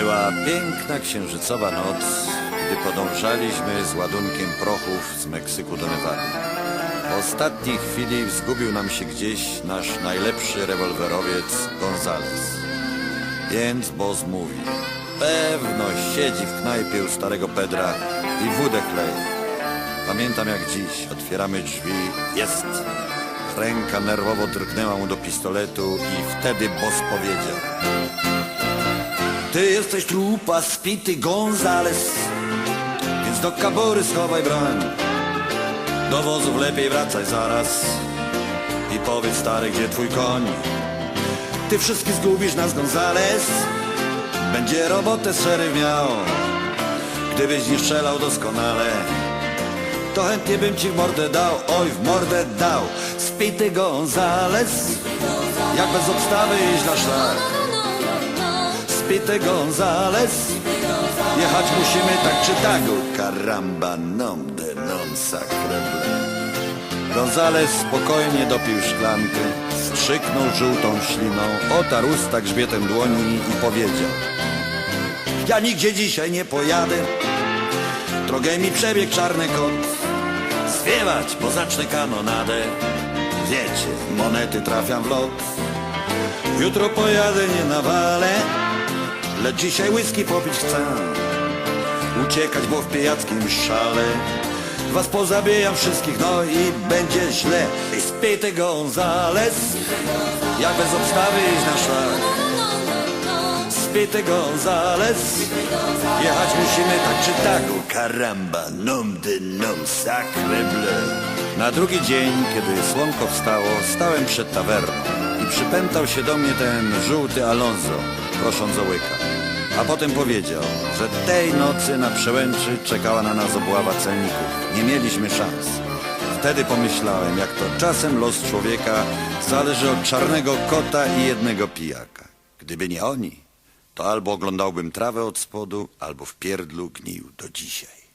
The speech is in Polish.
Była piękna księżycowa noc, gdy podążaliśmy z ładunkiem prochów z Meksyku do Nevady. W ostatniej chwili zgubił nam się gdzieś nasz najlepszy rewolwerowiec Gonzales. Więc Boz mówi, pewno siedzi w knajpie u starego Pedra i wódę kleje. Pamiętam jak dziś, otwieramy drzwi, jest. Ręka nerwowo drgnęła mu do pistoletu i wtedy Boss powiedział. Ty jesteś trupa spity Gonzales, więc do kabory schowaj broń. Do wozów lepiej wracaj zaraz i powiedz stary, gdzie twój koń. Ty wszystkich zgubisz nas Gonzales, będzie robotę szeryf miał. Gdybyś nie strzelał doskonale, to chętnie bym ci w mordę dał, oj w mordę dał. Spity Gonzales, jak bez obstawy iść na szlak. Spity Gonzales, jechać musimy tak czy tak. O Caramba, nom de non sacreble. Gonzales spokojnie dopił szklankę, strzyknął żółtą śliną, otarł usta grzbietem dłoni i powiedział. Ja nigdzie dzisiaj nie pojadę, drogę mi przebiegł czarny kot. Zwiewać, bo zacznę kanonadę. Wiecie, monety trafiam w lot. Jutro pojadę, nie nawalę Lecz dzisiaj whisky popić chcę. Uciekać, bo w pijackim szale Was pozabijam wszystkich, no i będzie źle. I spity Gonzales Jak bez obstawy iść na szlak. Spity Gonzales Jechać musimy tak czy tak. O caramba, nom de nom sacreble Na drugi dzień, kiedy słonko wstało Stałem przed tawerną Przypętał się do mnie ten żółty Alonso Prosząc o łyka A potem powiedział, że tej nocy na przełęczy Czekała na nas obława celników Nie mieliśmy szans Wtedy pomyślałem, jak to czasem los człowieka zależy od czarnego kota i jednego pijaka. Gdyby nie oni, to albo oglądałbym trawę od spodu, albo w pierdlu gnił do dzisiaj.